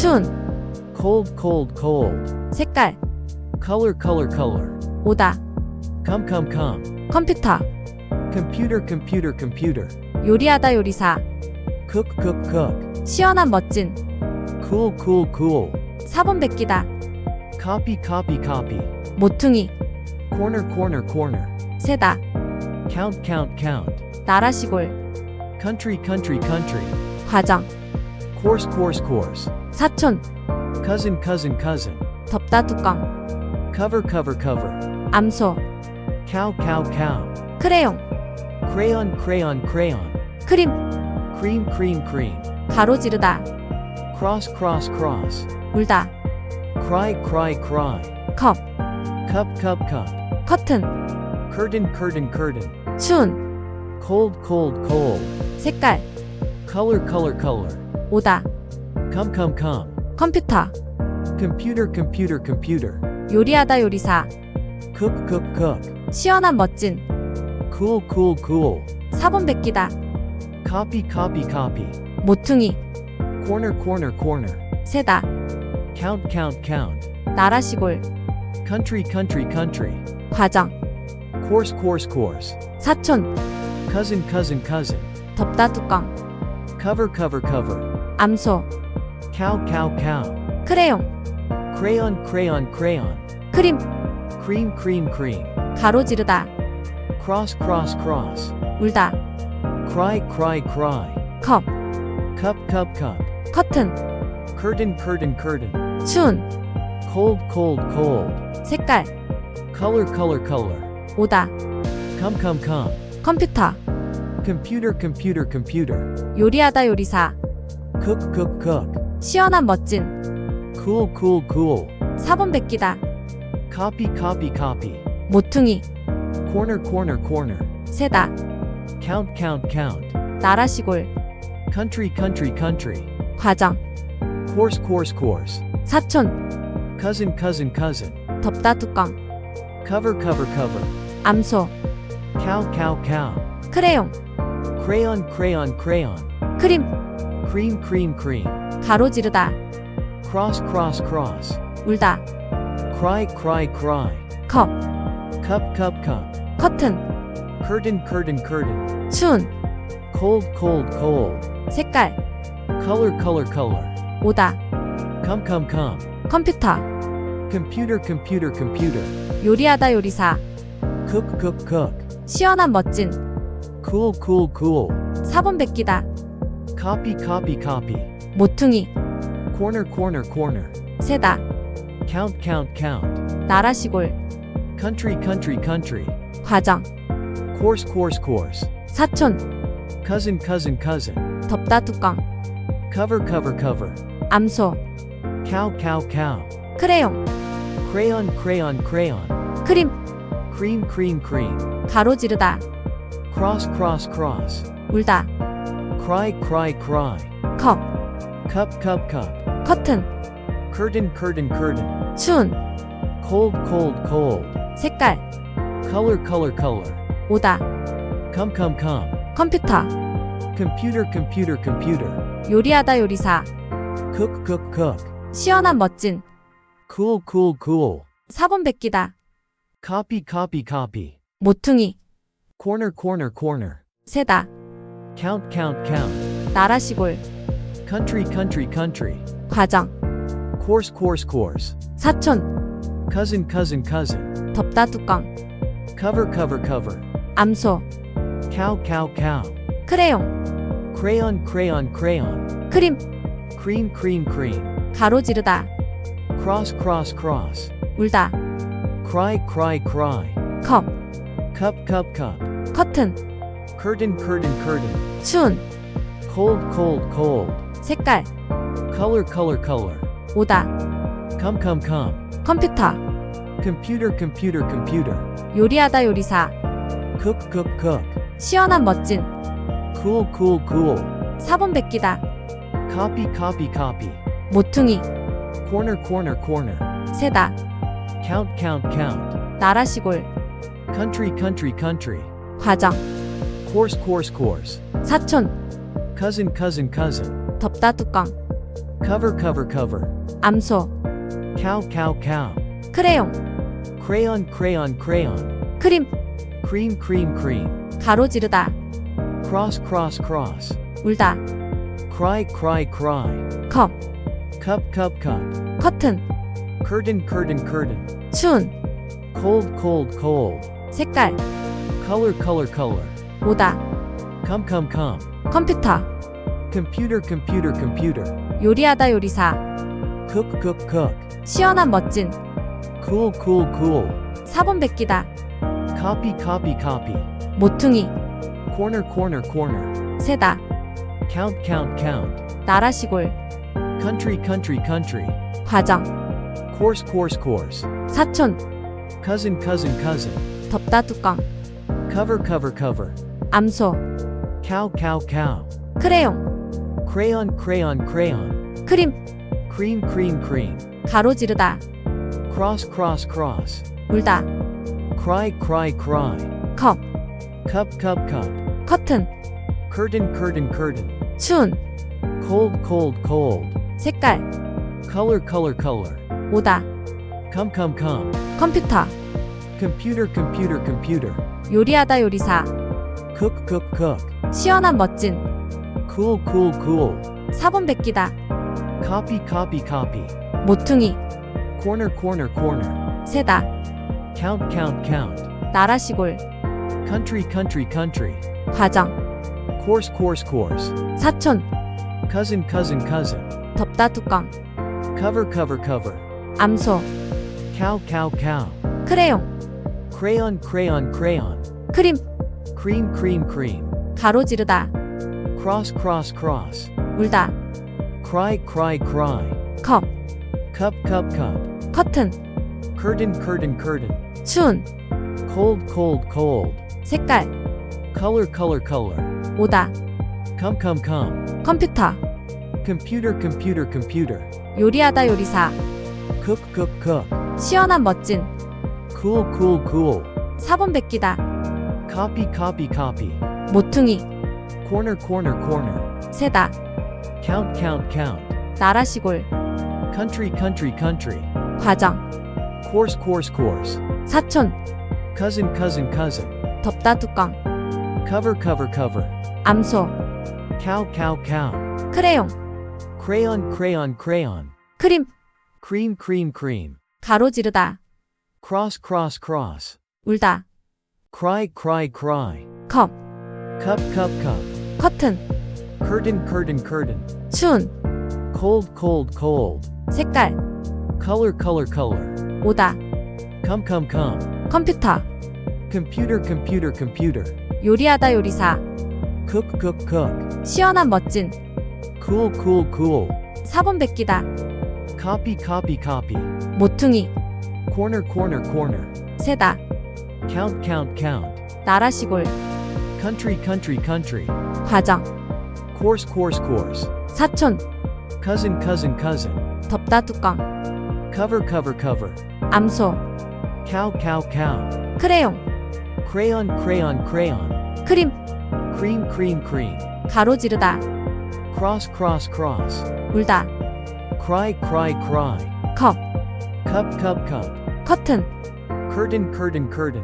추운, cold, cold, cold, 색깔, color, color, color, 오다, come, come, come, 컴퓨터, computer, computer, computer, 요리하다 요리사, cook, cook, cook, 시원한 멋진, cool, cool, cool, 사본 베끼다, copy, copy, copy, 모퉁이, corner, corner, corner, 세다, count, count, count, 나라 시골, country, country, country, 과정, course, course, course, 사촌, cousin, cousin, cousin, 덮다 뚜껑, cover, cover, cover, 암소, cow, cow, cow, 크레용, crayon, crayon, crayon, 크림, cream, cream, cream, 가로지르다, cross, cross, cross, 울다, cry, cry, cry, 컵, cup, cup, cup, 커튼, curtain, curtain, curtain, 추운, cold, cold, cold, 색깔, color, color, color, 오다, come, come, come, 컴퓨터, computer, computer, computer, 요리하다 요리사, cook, cook, cook, 시원한 멋진, cool, cool, cool, 사본 베끼다, copy, copy, copy, 모퉁이, corner, corner, corner, 세다, count, count, count, 나라 시골, country, country, country, 과정, course, course, course, 사촌, cousin, cousin, cousin, 덮다 뚜껑, cover, cover, cover, 암소, cow, cow, cow, 크레용, crayon, crayon, crayon, 크림, cream, cream, cream, 가로지르다, cross, cross, cross, 울다, cry, cry, cry, 컵, cup, cup, cup, 커튼, curtain, curtain, curtain, 추운, cold, cold, cold, 색깔, color, color, color, 오다, come, come, come, 컴퓨터, computer, computer, computer, 요리하다 요리사, cook, cook, cook, 시원한 멋진, cool, cool, cool, 사본 베끼다, copy, copy, copy, 모퉁이, corner, corner, corner, 세다, count, count, count, 나라 시골, country, country, country, 과정, course, course, course, 사촌, cousin, cousin, cousin, 덮다 뚜껑, cover, cover, cover, 암소, cow, cow, cow, 크레용, crayon, crayon, crayon, 크림, cream, cream, cream, 가로지르다, cross, cross, cross, 울다, cry, cry, cry, 컵, cup, cup, cup, 커튼, curtain, curtain, curtain, 추운, cold, cold, cold, 색깔, color, color, color, 오다, come, come, come, 컴퓨터, computer, computer, computer, 요리하다 요리사, cook, cook, cook, 시원한 멋진, cool, cool, cool, 사본 베끼다, copy, copy, copy, 모퉁이, corner, corner, corner, 세다, count, count, count, 나라 시골, country, country, country, 과정, course, course, course, 사촌, cousin, cousin, cousin, 덮다 뚜껑, cover, cover, cover, 암소, cow, cow, cow, 크레용, crayon, crayon, crayon, 크림, cream, cream, cream, 가로지르다, cross, cross, cross, 울다, Cry, cry, cry, 컵, cup, cup, cup, 커튼, curtain, curtain, curtain, 추운, cold, cold, cold, 색깔, color, color, color, 오다, come, come, come, 컴퓨터, computer, computer, computer, 요리하다 요리사, cook, cook, cook, 시원한 멋진, cool, cool, cool, 사본 베끼다, copy, copy, copy, 모퉁이, corner, corner, corner, 세다, count, count, count, 나라 시골, country, country, country, 과정, course, course, course, 사촌, cousin, cousin, cousin, 덮다 뚜껑, cover, cover, cover, 암소, cow, cow, cow, 크레용, crayon, crayon, crayon, 크림, cream, cream, cream, 가로지르다, cross, cross, cross, 울다, cry, cry, cry, 컵, cup, cup, cup, 커튼, curtain, curtain, curtain, 추운, cold, cold, cold, 색깔, color, color, color, 오다, come, come, come, 컴퓨터, computer, computer, computer, 요리하다 요리사, cook, cook, cook, 시원한 멋진, cool, cool, cool, 사본 베끼다, copy, copy, copy, 모퉁이, corner, corner, corner, 세다, count, count, count, 나라 시골, country, country, country, 과정, course, course, course, 사촌, cousin, cousin, cousin, 덮다 뚜껑, Cover cover cover. 암소, Cow cow cow. 크레용, Crayon crayon crayon. 크림, Cream cream cream. 가로지르다, Cross cross cross. 울다, Cry cry cry. 컵, Cup cup cup. 커튼, Curtain curtain curtain. 추운, Cold cold cold. 색깔, Color color color. 오다, Come come come. 컴퓨터, Computer computer computer. 요리하다 요리사, Cook cook cook. 시원한 멋진, Cool cool cool. 사본 베끼다, Copy copy copy. 모퉁이, Corner corner corner. 세다, Count count count. 나라 시골, Country country country. 과정, Course course course. 사촌, Cousin cousin cousin. 덮다 뚜껑, Cover cover cover. 암소, Cow cow cow. 크레용, Crayon crayon crayon. 크림, Cream cream cream. 가로지르다, Cross cross cross. 울다, Cry cry cry. 컵, Cup cup cup. 커튼, Curtain curtain curtain. 추운, Cold cold cold. 색깔, Color color color. 오다, Come come come. 컴퓨터, Computer computer computer. 요리하다 요리사, Cook cook cook. 시원한 멋진, Cool cool cool. 사본 베끼다, Copy copy copy. 모퉁이, Corner corner corner. 세다, Count count count. 나라 시골, Country country country. 과정, Course course course. 사촌, Cousin cousin cousin. 덮다 뚜껑, Cover cover cover. 암소, Cow cow cow. 크레용, Crayon crayon crayon. 크림, Cream cream cream. 가로지르다, Cross cross cross. 울다, Cry cry cry. 컵, Cup cup cup. 커튼, Curtain curtain curtain. 추운, Cold cold cold. 색깔, Color color color. 오다, Come come come. 컴퓨터, Computer computer computer. 요리하다 요리사, Cook cook cook. 시원한 멋진, Cool cool cool. 사본 베끼다, Copy copy copy. 모퉁이, Corner corner corner. 세다, Count count count. 나라 시골, Country country country. 과정, Course course course. 사촌, Cousin cousin cousin. 덮다 뚜껑, Cover cover cover. 암소, Cow cow cow. 크레용, Crayon crayon crayon. 크림, Cream cream cream. 가로지르다, Cross cross cross. 울다, Cry cry cry. 컵, Cup cup cup. 커튼, Curtain curtain curtain. 추운, Cold cold cold. 색깔, Color color color. 오다, Come come come. 컴퓨터, Computer computer computer. 요리하다 요리사, Cook cook cook. 시원한 멋진, Cool cool cool. 사본 베끼다, Copy copy copy. 모퉁이, Corner corner corner. 세다, Count count count. 나라 시골, Country country country. 과정, Course course course. 사촌, Cousin cousin cousin. 덮다 뚜껑, Cover cover cover. 암소, Cow cow cow. 크레용, Crayon crayon crayon. 크림, Cream cream cream. 가로지르다, Cross cross cross. 울다, Cry cry cry. 컵, Cup cup cup. 커튼, Curtain curtain curtain.